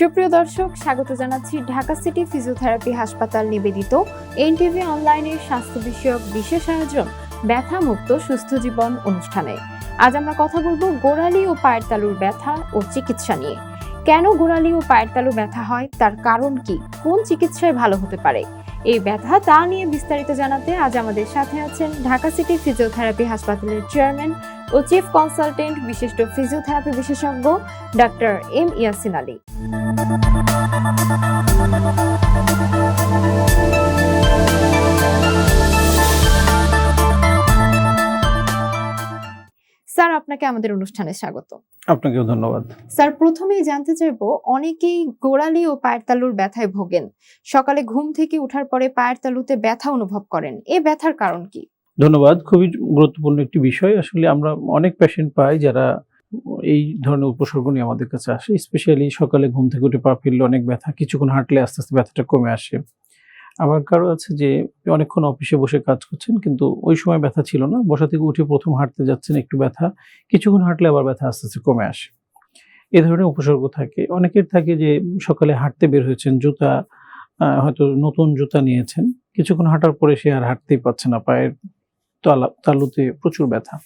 সুপ্রিয় দর্শক, স্বাগত জানাচ্ছি ঢাকা সিটি ফিজিওথেরাপি হাসপাতাল নিবেদিত এনটিভি অনলাইনের স্বাস্থ্য বিষয়ক বিশেষ আয়োজন ব্যথা মুক্ত সুস্থ জীবন অনুষ্ঠানে। আজ আমরা কথা বলব গোড়ালি ও পায়ের তালুর ব্যথা ও চিকিৎসা নিয়ে। কেন গোড়ালি ও পায়ের তালু ব্যথা হয়? তার কারণ কি? কোন চিকিৎসায় ভালো হতে পারে? এই ব্যথা তা নিয়ে বিস্তারিত জানাতে আজ আমাদের সাথে আছেন ঢাকা সিটি ফিজিওথেরাপি হাসপাতালের চেয়ারম্যান ও চিফ কনসালটেন্ট বিশিষ্ট ফিজিওথেরাপি বিশেষজ্ঞ doctor M Yasin Ali. Sir আপনাকে আমাদের অনুষ্ঠানে স্বাগত। আপনাকেও ধন্যবাদ। স্যার প্রথমেই জানতে চাইব অনেকেই গোড়ালি ও পায়ের তালুর ব্যথায় ভোগেন। সকালে ঘুম থেকে ওঠার পরে পায়ের তালুতে ব্যথা অনুভব করেন। এ ব্যথার কারণ কি? ধন্যবাদ খুবই গুরুত্বপূর্ণ একটি বিষয়। আসলে আমরা অনেক পেশেন্ট পাই যারা এই ধরনের উপসর্গ নিয়ে আমাদের কাছে আসে স্পেশালি সকালে ঘুম থেকে উঠে পা ফিরলে অনেক ব্যথা, কিছুক্ষণ হাঁটলে আস্তে আস্তে ব্যথাটা কমে আসে। আবার কারও আছে যে অনেকক্ষণ অফিসে বসে কাজ করছেন, কিন্তু ওই সময় ব্যথা ছিল না, বসা থেকে উঠে প্রথম হাঁটতে যাচ্ছেন একটু ব্যথা, কিছুক্ষণ হাঁটলে আবার ব্যথা আস্তে আস্তে কমে আসে। এ ধরনের উপসর্গ থাকে। অনেকের থাকে যে সকালে হাঁটতে বের হয়েছেন, জুতা হয়তো নতুন জুতা নিয়েছেন, কিছুক্ষণ হাঁটার পরে সে আর হাঁটতেই পারছে না পায়ের তালা, তালুতে প্রচুর ব্যথা।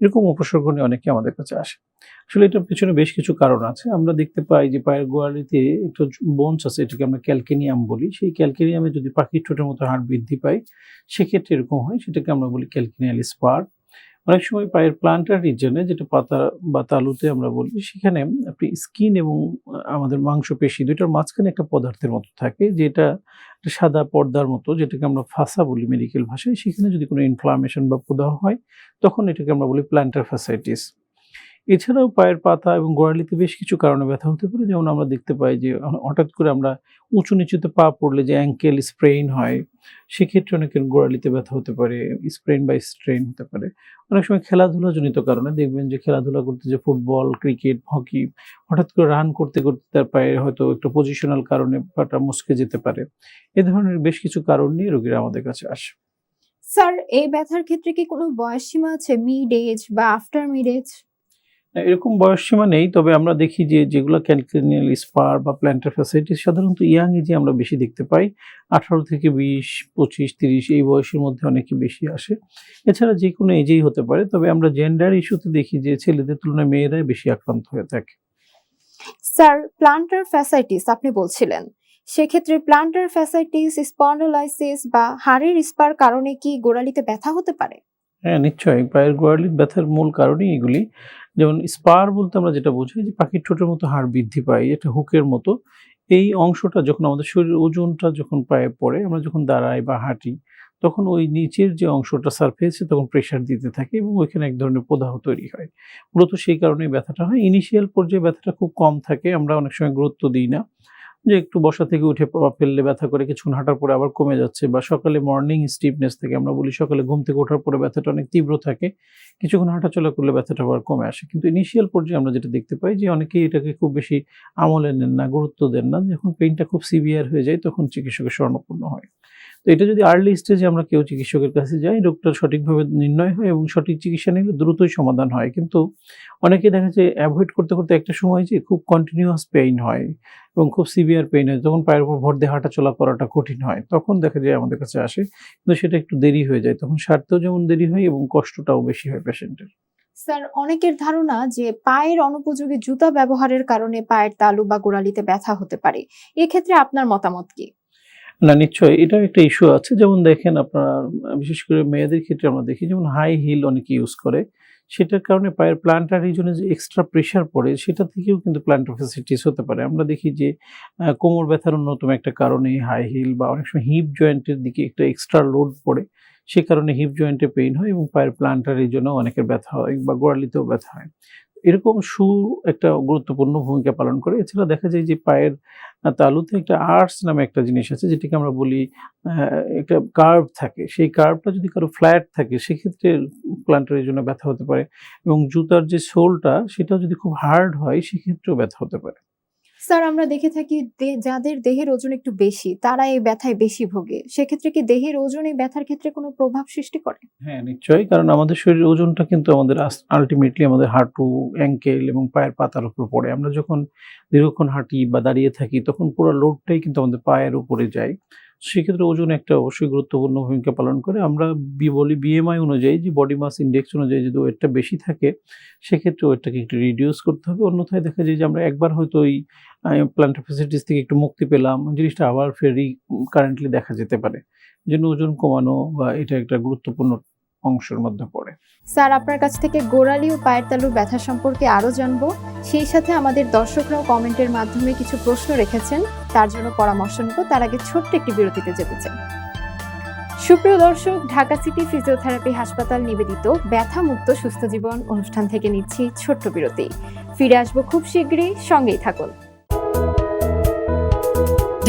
এরকম উপসর্গ নিয়ে অনেকে আমাদের কাছে আসে। আসলে এটার পেছনে বেশ কিছু কারণ আছে। আমরা দেখতে পাই যে পায়ের গোয়ালিতে একটু বোনস আছে, এটাকে আমরা ক্যালকেনিয়াম বলি। সেই ক্যালকেনিয়ামে যদি পাখির ঠোঁটের মতো হাড় বৃদ্ধি পায়, সেক্ষেত্রে এরকম হয়, সেটাকে আমরা বলি ক্যালকেনিয়াল স্পার অনেক সময় পায়ের প্লান্টার রিজনে যেটা পাতা বা তালুতে আমরা বলি, সেখানে আপনি স্কিন এবং আমাদের মাংসপেশি দুইটার মাঝখানে একটা পদার্থের মতো থাকে, যেটা একটা সাদা পর্দার মতো, যেটাকে আমরা ফাঁসা বলি মেডিকেল ভাষায়। সেখানে যদি কোনো ইনফ্লামেশন বা প্রদাহ হয়, তখন এটাকে আমরা বলি প্ল্যান্টার ফাসাইটিস এছাড়াও পায়ের পাতা এবং গোড়ালিতে বেশ কিছু কারণে ব্যথা হতে পারে। যেমন আমরা দেখতে পাই যে হঠাৎ করে আমরা উঁচু নিচুতে পা পড়লে যে অ্যাঙ্কেল স্প্রেইন হয়, সেক্ষেত্রে অনেকের গোড়ালিতে ব্যথা হতে পারে স্প্রেন বা স্ট্রেন হতে পারে। অনেক সময় খেলাধুলাজনিত কারণে দেখবেন যে, খেলাধুলা করতে যে ফুটবল ক্রিকেট হকি হঠাৎ করে রান করতে করতে তার পায়ে হয়তো একটু পজিশনাল কারণে পাটা মুসকে যেতে পারে। এ ধরনের বেশ কিছু কারণ নিয়ে রোগীরা আমাদের কাছে আসে। স্যার, এই ব্যথার ক্ষেত্রে কি কোনো বয়স সীমা আছে? মিড এজ বা আফটার মিড এজ এরকম বয়স সীমা নেই, তবে আমরা দেখি যে যেগুলো ক্যালকেনিয়াল স্পার বা প্ল্যান্টার ফ্যাসিলিটিস সাধারণত ইয়াং এজে আমরা বেশি দেখতে পাই। আঠারো থেকে বিশ, পঁচিশ, তিরিশ এই বয়সের মধ্যে অনেকে বেশি আসে। এছাড়া যে কোনো এজেই হতে পারে, তবে আমরা জেন্ডার ইস্যুতে দেখি যে ছেলেদের তুলনায় মেয়েরাই বেশি আক্রান্ত হয়ে থাকে। স্যার প্লান্টার ফ্যাসাইটিস আপনি বলছিলেন। সেক্ষেত্রে প্লান্টার ফ্যাসাইটিস, স্পন্ডোলাইসিস বা হাড়ের স্পার কারণে কি গোড়ালিতে ব্যথা হতে পারে? হ্যাঁ নিশ্চয়ই। পায়ের গোড়ালির ব্যথার মূল কারণই এগুলি। যেমন স্পার বলতে আমরা যেটা বুঝি, যে পাখির ঠোঁটের মতো হাড় বৃদ্ধি পায় এটা হুকের মতো। এই অংশটা যখন আমাদের শরীরের ওজনটা যখন পায়ে পড়ে, আমরা যখন দাঁড়াই বা হাঁটি, তখন ওই নিচের যে অংশটা সারফেসে তখন প্রেশার দিতে থাকে এবং ওইখানে এক ধরনের প্রদাহ তৈরি হয়। মূলত সেই কারণেই ব্যথাটা হয়। ইনিশিয়াল পর্যায়ে ব্যথাটা খুব কম থাকে, আমরা অনেক সময় গুরুত্ব দিই না। যে একটু বসা থেকে উঠে ফেললে ব্যথা করে, কিছুক্ষণ হাঁটার পরে আবার কমে যাচ্ছে বা সকালে মর্নিং স্টিফনেস থেকে আমরা বলি সকালে ঘুম থেকে ওঠার পরে ব্যথাটা অনেক তীব্র থাকে, কিছুক্ষণ হাঁটাচলা করলে ব্যথাটা আবার কমে আসে। কিন্তু ইনিশিয়াল পর্যায়ে আমরা যেটা দেখতে পাই যে অনেকেই এটাকে খুব বেশি আমলে নেন না, গুরুত্ব দেন না, যখন পেইনটা খুব সিভিয়ার হয়ে যায় তখন চিকিৎসকের স্বর্ণপূর্ণ হয়। তো এটা যদি আর্লি স্টেজে আমরা কেউ চিকিৎসকের কাছে যাই রোগটা সঠিকভাবে নির্ণয় হয় এবং সঠিক চিকিৎসা নিলে দ্রুতই সমাধান হয়। কিন্তু অনেকে দেখা যায় অ্যাভয়েড করতে করতে একটা সময় যে খুব কন্টিনিউয়াস পেইন হয় এবং খুব সিভিয়ার পেইন হয়, তখন পায়ের উপর ভর দিয়ে হাঁটাচলা করাটা কঠিন হয়। তখন দেখা যায় আমাদের কাছে আসে, কিন্তু সেটা একটু দেরি হয়ে যায়, তখন সারতেও যেমন দেরি হয় এবং কষ্টটাও বেশি হয় পেশেন্টের স্যার, অনেকের ধারণা যে পায়ের অনুপযোগী জুতা ব্যবহারের কারণে পায়ের তালু বা গোড়ালিতে ব্যথা হতে পারে। এক্ষেত্রে আপনার মতামত কি? না, নিশ্চয়ই। এটাও একটা ইস্যু আছে। যেমন দেখেন আপনার, বিশেষ করে মেয়েদের ক্ষেত্রে আমরা দেখি, যেমন হাই হিল অনেকে ইউজ করে। সেটার কারণে পায়ের প্লান্টার রিজনে যে এক্সট্রা প্রেশার পড়ে, সেটা থেকেও কিন্তু প্লান্টার ফ্যাসিলিটিস হতে পারে। আমরা দেখি যে কোমর ব্যথার অন্যতম একটা কারণে হাই হিল বা অনেক সময় হিপ জয়েন্টের দিকে একটা এক্সট্রা লোড পড়ে। সে কারণে হিপ জয়েন্টে পেইন হয় এবং পায়ের প্লান্টার রিজনেও অনেকের ব্যথা হয় বা গোড়ালিতেও ব্যথা হয়। এরকম সু একটা গুরুত্বপূর্ণ ভূমিকা পালন করে। এছাড়া দেখা যায় যে পায়ের তালুতে একটা আর্টস নামে একটা জিনিস আছে, যেটিকে আমরা বলি একটা কার্ভ থাকে। সেই কার্ভটা যদি কারও ফ্ল্যাট থাকে, সেক্ষেত্রে প্লান্টারের জন্য ব্যথা হতে পারে এবং জুতার যে সোলটা সেটা যদি খুব হার্ড হয়, সেক্ষেত্রেও ব্যথা হতে পারে। স্যার, আমরা দেখে থাকি যাদের দেহের ওজন একটু বেশি, তারা এই ব্যথায় বেশি ভোগে। সেক্ষেত্রে কি দেহের ওজন এই ব্যথার ক্ষেত্রে কোনো প্রভাব সৃষ্টি করে? হ্যাঁ নিশ্চয়ই, কারণ আমাদের শরীরের ওজনটা কিন্তু আমাদের আলটিমেটলি আমাদের হাঁটু অ্যাঙ্কেল এবং পায়ের পাতার উপর পড়ে। আমরা যখন দীর্ঘক্ষণ হাঁটি বা দাঁড়িয়ে থাকি, তখন পুরো লোডটাই কিন্তু আমাদের পায়ের উপরে যায়। সেক্ষেত্রে ওজন একটা অবশ্যই গুরুত্বপূর্ণ ভূমিকা পালন করে। আমরা বলি বিএমআই অনুযায়ী যে বডি মাস ইন্ডেক্স অনুযায়ী যদি ওয়েটটা বেশি থাকে, সেক্ষেত্রে ওয়েটটাকে একটু রিডিউস করতে হবে। অন্যথায় দেখা যায় যে আমরা একবার হয়তো ওই প্ল্যান্টার ফেসিলিটিস থেকে একটু মুক্তি পেলাম, জিনিসটা আবার ফেরি কারেন্টলি দেখা যেতে পারে। জন্য ওজন কমানো বা এটা একটা গুরুত্বপূর্ণ অংশের মধ্যে পড়ে। স্যার, আপনার কাছ থেকে গোড়ালি ও পায়ের তালুর ব্যথা সম্পর্কে আরও জানব। সেই সাথে আমাদের দর্শকরাও কমেন্টের মাধ্যমে কিছু প্রশ্ন রেখেছেন। তার জন্য পরামর্শ নেব। তার আগে ছোট্ট একটি বিরতিতে যেতে চাই। সুপ্রিয় দর্শক, ঢাকা সিটি ফিজিওথেরাপি হাসপাতাল নিবেদিত ব্যথা মুক্ত সুস্থ জীবন অনুষ্ঠান থেকে নিচ্ছি ছোট্ট বিরতি। ফিরে আসব খুব শীঘ্রই। সঙ্গেই থাকুন।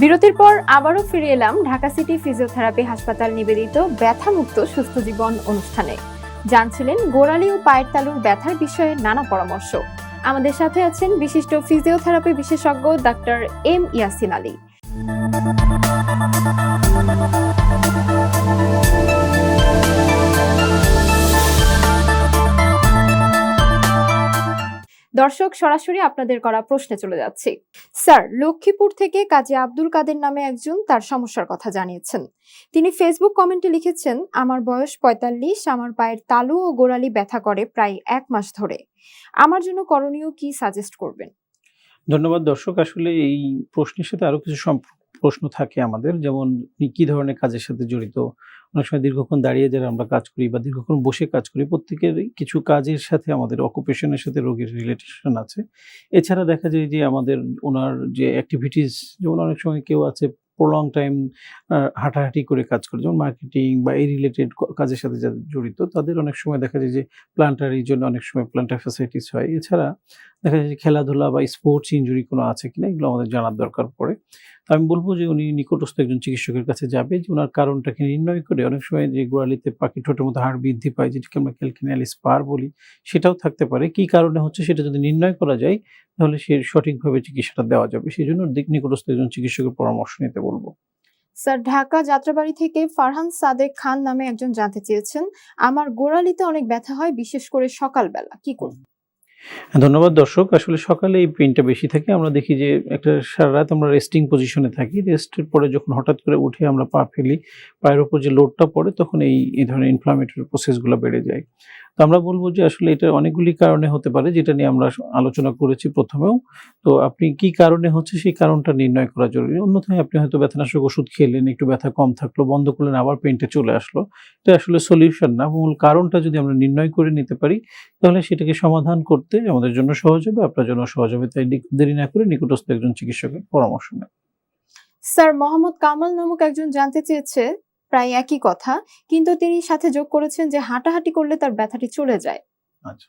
বিরতির পর আবারও ফিরে এলাম ঢাকা সিটি ফিজিওথেরাপি হাসপাতাল নিবেদিত ব্যথামুক্ত সুস্থ জীবন অনুষ্ঠানে। জানছিলেন গোড়ালি ও পায়ের তালুর ব্যথার বিষয়ে নানা পরামর্শ। আমাদের সাথে আছেন বিশিষ্ট ফিজিওথেরাপি বিশেষজ্ঞ ডাক্তার এম ইয়াসিন আলী। দর্শক, সরাসরি আপনাদের করা প্রশ্নে চলে যাচ্ছি। স্যার, লক্ষ্মীপুর থেকে কাজী আব্দুল কাদের নামে একজন তার সমস্যার কথা জানিয়েছেন। তিনি ফেসবুক কমেন্টে লিখেছেন, আমার বয়স পঁয়তাল্লিশ, আমার পায়ের তালু ও গোড়ালি ব্যথা করে প্রায় এক মাস ধরে। আমার জন্য করণীয় কি সাজেস্ট করবেন? ধন্যবাদ দর্শক। আসলে এই প্রশ্নের সাথে আরও কিছু সম্প- প্রশ্ন থাকে আমাদের, যেমন কি ধরনের কাজের সাথে জড়িত? অনেক সময় দীর্ঘক্ষণ দাঁড়িয়ে যারা আমরা কাজ করি বা দীর্ঘক্ষণ বসে কাজ করি প্রত্যেকের কিছু কাজের সাথে আমাদের অকুপেশনের সাথে রোগীর রিলেটেশন আছে। এছাড়া দেখা যায় যে আমাদের ওনার যে অ্যাক্টিভিটিস যেমন অনেক সময় কেউ আছে প্রলং টাইম হাঁটাহাঁটি করে কাজ করে, যেমন মার্কেটিং বা এই রিলেটেড কাজের সাথে যাদের জড়িত, তাদের অনেক সময় দেখা যায় যে প্লান্টারির জন্য অনেক সময় প্লান্টার ফ্যাসিলিটিস হয়। এছাড়া দেখা যাচ্ছে খেলাধুলা বা স্পোর্টস ইঞ্জুরি কোনো আছে কিনা, এগুলো আমাদের জানার দরকার পড়ে। তো আমি বলব যে উনি নিকটস্থ একজন চিকিৎসকের কাছে যাবে, যে ওনার কারণটাকে নির্ণয় করে অনেক সময় যে গোড়ালিতে পাখি ঠোঁটের মতো হাড় বৃদ্ধি পায়, যেটাকে আমরা ক্যালকিনিয়াল স্পার বলি, সেটাও থাকতে পারে। কি কারণে হচ্ছে সেটা যদি নির্ণয় করা যায়, তাহলে সে সঠিকভাবে চিকিৎসাটা দেওয়া যাবে। সেই জন্য নিকটস্থ একজন চিকিৎসকের পরামর্শ নিতে বলব। স্যার, ঢাকা যাত্রাবাড়ি থেকে ফারহান সাদেক খান নামে একজন জানতে চেয়েছেন। আমার গোড়ালিতে অনেক ব্যথা হয়, বিশেষ করে সকালবেলা। কি করব? ধন্যবাদ দর্শক। আসলে সকালে এই পেনটা বেশি থাকে। আমরা দেখি যে একটা সারা রাত আমরা রেস্টিং পজিশনে থাকি। রেস্টের পরে যখন হঠাৎ করে উঠে আমরা পা ফেলি, পায়ের উপর যে লোডটা পড়ে, তখন এই এই ধরনের ইনফ্লামেটরি প্রসেসগুলো বেড়ে যায়। তো আমরা বলব যে আসলে এটা অনেকগুলি কারণে হতে পারে যেটা নিয়ে আমরা আলোচনা করেছি প্রথমেও। তো আপনি কি কারণে হচ্ছে সেই কারণটা নির্ণয় করা জরুরি? অন্যথায় আপনি হয়তো ব্যথানাশক ওষুধ খেলেন, একটু ব্যথা কম থাকল, বন্ধ করলেন, আবার পেনটা চলে আসলো। এটা আসলে সলিউশন না। মূল কারণটা যদি আমরা নির্ণয় করে নিতে পারি, তাহলে সেটাকে সমাধান করতে আমাদের জন্য সহজ হবে, আপনার জন্য সহজ হবে, তাই দেরি না করে নিকটস্থ একজন চিকিৎসকের পরামর্শ নেন। স্যার, মোহাম্মদ কামাল নামক একজন জানতে চেয়েছে প্রায় একই কথা, কিন্তু তিনি সাথে যোগ করেছেন যে হাঁটাহাঁটি করলে তার ব্যথাটি চলে যায়। আচ্ছা।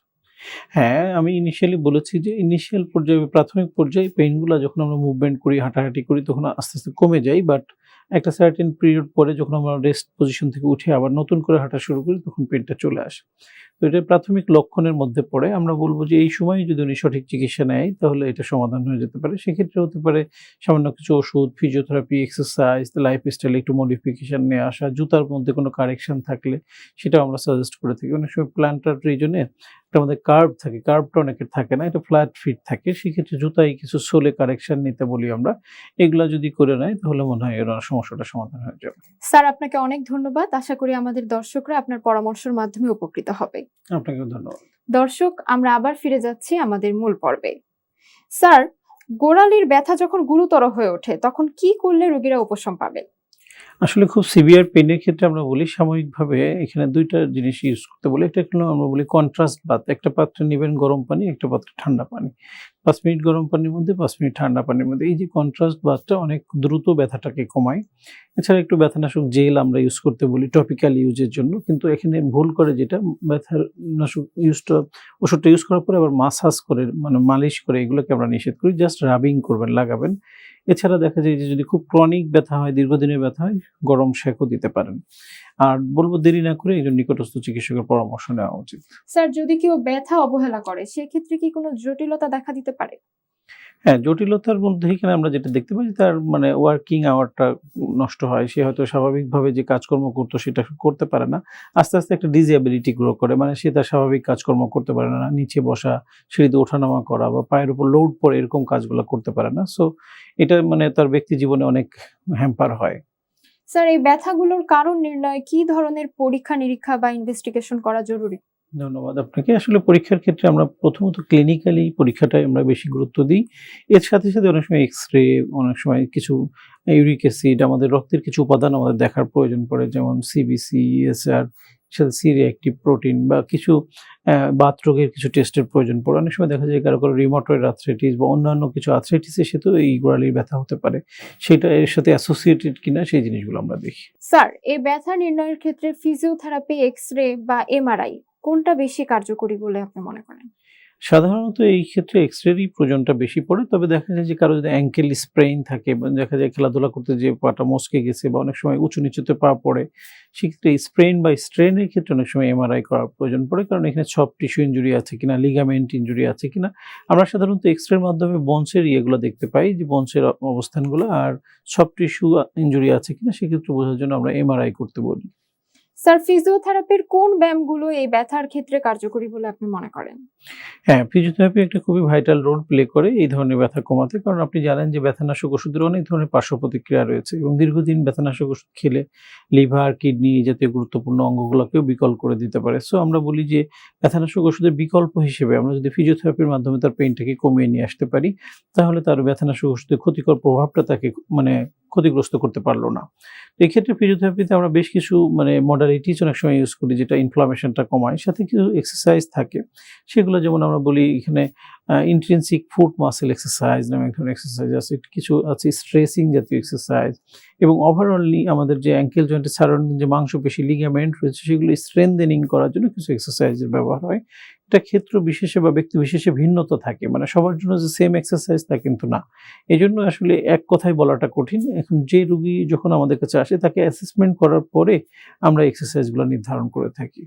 হ্যাঁ আমি ইনিশিয়ালি বলেছি যে ইনিশিয়াল পর্যায়ে প্রাথমিক পর্যায়ে পেইনগুলো যখন আমরা মুভমেন্ট করি, হাঁটাহাঁটি করি, তখন আস্তে আস্তে কমে যায় বাট একটা সার্টেন পিরিয়ড পরে যখন আমরা রেস্ট পজিশন থেকে উঠে আবার নতুন করে হাঁটা শুরু করি, তখন পেনটা চলে আসে। তো এটা প্রাথমিক লক্ষণের মধ্যে পড়ে। আমরা বলব যে এই সময় যদি উনি সঠিক চিকিৎসা নেয়, তাহলে এটা সমাধান হয়ে যেতে পারে। সেক্ষেত্রে হতে পারে সামান্য কিছু ওষুধ ফিজিওথেরাপি এক্সারসাইজ লাইফ স্টাইলে একটু মডিফিকেশন নিয়ে আসা, জুতার মধ্যে কোনো কারেকশন থাকলে সেটাও আমরা সাজেস্ট করে থাকি। অনেক সময় প্ল্যান্টার রিজনে একটা আমাদের কার্ভ থাকে কার্ভটা অনেকের থাকে না, এটা ফ্ল্যাট ফিট থাকে। সেক্ষেত্রে জুতায় কিছু সোলে কারেকশন নিতে বলি আমরা। এগুলা যদি করে নেয়, তাহলে মনে হয় এর সমস্যাটা সমাধান হয়ে যাবে। স্যার, আপনাকে অনেক ধন্যবাদ। আশা করি আমাদের দর্শকরা আপনার পরামর্শের মাধ্যমে উপকৃত হবে। ধন্যবাদ। দর্শক, আমরা আবার ফিরে যাচ্ছি আমাদের মূল পর্বে। স্যার, গোড়ালির ব্যথা যখন গুরুতর হয়ে ওঠে, তখন কি করলে রোগীরা উপশম পাবে? আসলে খুব সিভিয়ার পেনের ক্ষেত্রে আমরা বলি সাময়িকভাবে এখানে দুইটা জিনিস ইউজ করতে বলি। একটা হলো আমরা বলি কন্ট্রাস্ট বাথ একটা পাত্রে নেবেন গরম পানি, একটা পাত্রে ঠান্ডা পানি। পাঁচ মিনিট গরম পানির মধ্যে, পাঁচ মিনিট ঠান্ডা পানির মধ্যে। এই যে কন্ট্রাস্ট বাথটা অনেক দ্রুত ব্যথাটাকে কমায়। এছাড়া একটু ব্যথানাশক জেল আমরা ইউজ করতে বলি টপিক্যাল ইউজের জন্য। কিন্তু এখানে ভুল করে যেটা ব্যথার নাশক ইউজটা ওষুধটা ইউজ করার পরে আবার মাসাজ করে মানে মালিশ করে এগুলোকে আমরা নিষেধ করি। জাস্ট রাবিং করবেন, লাগাবেন। এছাড়া দেখা যায় যে যদি খুব ক্রনিক ব্যথা হয়, দীর্ঘদিনের ব্যথা হয়, গরম শেখও দিতে পারেন। আর বলব দেরি না করে একজন নিকটস্থ চিকিৎসকের পরামর্শ নেওয়া উচিত। স্যার, যদি কেউ ব্যথা অবহেলা করে, সেক্ষেত্রে কি কোনো জটিলতা দেখা দিতে পারে? হ্যাঁ জটিলতার মধ্যে এখানে আমরা যেটা দেখতে পাই তার মানে ওয়ার্কিং আওয়ারটা নষ্ট হয়। সে হয়তো স্বাভাবিকভাবে যে কাজকর্ম করতো সেটা করতে পারে না। আস্তে আস্তে একটা ডিজেবিলিটি গ্রো করে। মানে সে তার স্বাভাবিক কাজকর্ম করতে পারে না, নিচে বসা, সিঁড়িতে ওঠানামা করা বা পায়ের উপর লোড পরে এরকম কাজগুলো করতে পারে না। সো এটা মানে তার ব্যক্তি জীবনে অনেক হ্যাম্পার হয়। স্যার এই ব্যথাগুলোর কারণ নির্ণয়ে কি ধরনের পরীক্ষা নিরীক্ষা বা ইনভেস্টিগেশন করা জরুরি? ধন্যবাদ আপনাকে। আসলে পরীক্ষার ক্ষেত্রে আমরা প্রথমত ক্লিনিক্যালি পরীক্ষাটাই আমরা বেশি গুরুত্ব দিই। এর সাথে সাথে অনেক সময় এক্স রে অনেক সময় কিছু ইউরিক অ্যাসিড আমাদের রক্তের কিছু উপাদান আমাদের দেখার প্রয়োজন পড়ে যেমন সিবিসি এসআর সাথে সি রিঅ্যাক্টিভ প্রোটিন বা কিছু আহ, বাত রোগের কিছু টেস্টের প্রয়োজন পড়ে। অনেক সময় দেখা যায় কারও কারও রিমোটয়েড আর্থ্রাইটিস বা অন্যান্য কিছু আর্থ্রাইটিসের সাথেও এই গোড়ালির ব্যথা হতে পারে। সেটা এর সাথে অ্যাসোসিয়েটেড কিনা সেই জিনিসগুলো আমরা দেখি। স্যার এই ব্যথা নির্ণয়ের ক্ষেত্রে ফিজিওথেরাপি এক্স রে বা এমআরআই কোনটা বেশি কার্যকরী বলে আপনি মনে করেন? সাধারণত এই ক্ষেত্রে এক্সরেরই প্রয়োজনটা বেশি পড়ে, তবে দেখা যায় যে কারও যদি অ্যাঙ্কেল স্প্রেইন থাকে দেখা যায় খেলাধুলা করতে যে পাটা মচকে গেছে বা অনেক সময় উঁচু নিচুতে পা পড়ে, সেক্ষেত্রে স্প্রেইন বা স্ট্রেনের ক্ষেত্রে অনেক সময় এমআরআই করার প্রয়োজন পড়ে, কারণ এখানে সব টিস্যু ইঞ্জুরি আছে কিনা লিগামেন্ট ইঞ্জুরি আছে কিনা, আমরা সাধারণত এক্সরের মাধ্যমে বনসের ইয়েগুলো দেখতে পাই, যে বনসের অবস্থানগুলো আর সব টিস্যু ইঞ্জুরি আছে কিনা, সেক্ষেত্রে বোঝার জন্য আমরা এমআরআই করতে বলি। স্যার ফিজিওথেরাপির কোন ব্যায়ামগুলো এই ব্যথার ক্ষেত্রে কার্যকরী বলে আপনি মনে করেন? হ্যাঁ ফিজিওথেরাপি একটা খুবই ভাইটাল রোল প্লে করে এই ধরনের ব্যথা কমাতে। কারণ আপনি জানেন যে ব্যথানাশক ওষুধের অনেক ধরনের পার্শ্ব প্রতিক্রিয়া রয়েছে এবং দীর্ঘদিন ব্যথানাশক ওষুধ খেলে লিভার, কিডনি জাতীয় গুরুত্বপূর্ণ অঙ্গগুলোকেও বিকল করে দিতে পারে। সো আমরা বলি যে ব্যথানাশক ওষুধের বিকল্প হিসেবে আমরা যদি ফিজিওথেরাপির মাধ্যমে তার পেইনটাকে কমিয়ে নিয়ে আসতে পারি, তাহলে তার ব্যথানাশক ওষুধের ক্ষতিকর প্রভাবটা তাকে মানে ক্ষতিগ্রস্ত করতে পারল না। এক্ষেত্রে ফিজিওথেরাপিতে আমরা বেশ কিছু মানে মডারিটিস অনেক সময় ইউজ করি, যেটা ইনফ্লামেশনটা কমায়, সাথে কিছু এক্সারসাইজ থাকে। সেগুলো যেমন আমরা বলি এখানে ইন্ট্রেন্সিক ফুট মাসেল এক্সারসাইজ নামে এক ধরনের এক্সারসাইজ আছে, কিছু আছে স্ট্রেসিং জাতীয় এক্সারসাইজ এবং ওভারঅলি আমাদের যে অ্যাঙ্কেল জয়েন্টের সারাউন্ডিং যে মাংসপেশি লিগামেন্ট রয়েছে, সেগুলো স্ট্রেনদেনিং করার জন্য কিছু এক্সারসাইজের ব্যবহার হয়। এটা ক্ষেত্র বিশেষে বা ব্যক্তি বিশেষে ভিন্নতা থাকে মানে সবার জন্য যে সেম এক্সারসাইজ তা কিন্তু না। এই জন্য আসলে এক কথায় বলাটা কঠিন, এখন যে রুগী যখন আমাদের কাছে আসে, তাকে অ্যাসেসমেন্ট করার পরে আমরা এক্সারসাইজগুলো নির্ধারণ করে থাকি।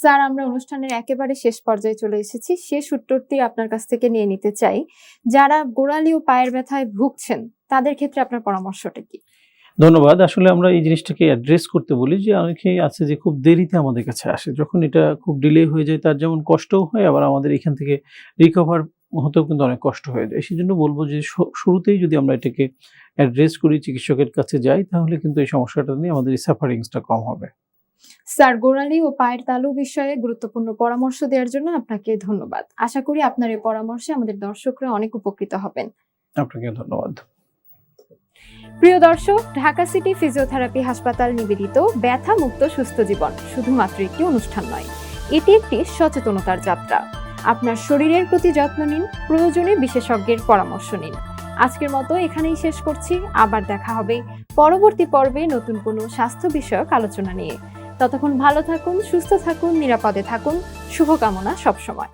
স্যার, আমরা অনুষ্ঠানের একেবারে শেষ পর্যায়ে চলে এসেছি। শেষ উত্তরটি আপনার কাছ থেকে নিয়ে নিতে চাই। যারা গোড়ালি ও পায়ের ব্যথায় ভুগছেন, তাদের ক্ষেত্রে আপনার পরামর্শটা কি? ধন্যবাদ। আসলে আমরা এই জিনিসটাকে অ্যাড্রেস করতে বলি যে, অনেকেই আছে যে, খুব দেরিতে আমাদের কাছে আসে। যখন এটা খুব ডিলে হয়ে যায়, তার যেমন কষ্টও হয়, আবার আমাদের এখান থেকে রিকভার হতেও কিন্তু অনেক কষ্ট হয়ে যায়। সেই জন্য বলব যে শুরুতেই যদি আমরা এটাকে অ্যাড্রেস করি, চিকিৎসকের কাছে যাই, তাহলে কিন্তু এই সমস্যাটা নিয়ে আমাদের সাফারিংসটা কম হবে। স্যার গোড়ালি ও পায়ের তালু বিষয়ে গুরুত্বপূর্ণ পরামর্শ দেওয়ার জন্য আপনাকে ধন্যবাদ। আশা করি আপনার এই পরামর্শে আমাদের দর্শকরা অনেক উপকৃত হবেন। আপনাকে ধন্যবাদ। প্রিয় দর্শক ঢাকা সিটি ফিজিওথেরাপি হাসপাতাল নিবেদিত ব্যথা মুক্ত সুস্থ জীবন শুধুমাত্র একটি অনুষ্ঠান নয় এটি একটি সচেতনতার যাত্রা। আপনার শরীরের প্রতি যত্ন নিন প্রয়োজনে বিশেষজ্ঞের পরামর্শ নিন। আজকের মতো এখানেই শেষ করছি আবার দেখা হবে পরবর্তী পর্বে নতুন কোনো স্বাস্থ্য বিষয়ক আলোচনা নিয়ে। ততক্ষণ ভালো থাকুন সুস্থ থাকুন নিরাপদে থাকুন। শুভকামনা সবসময়।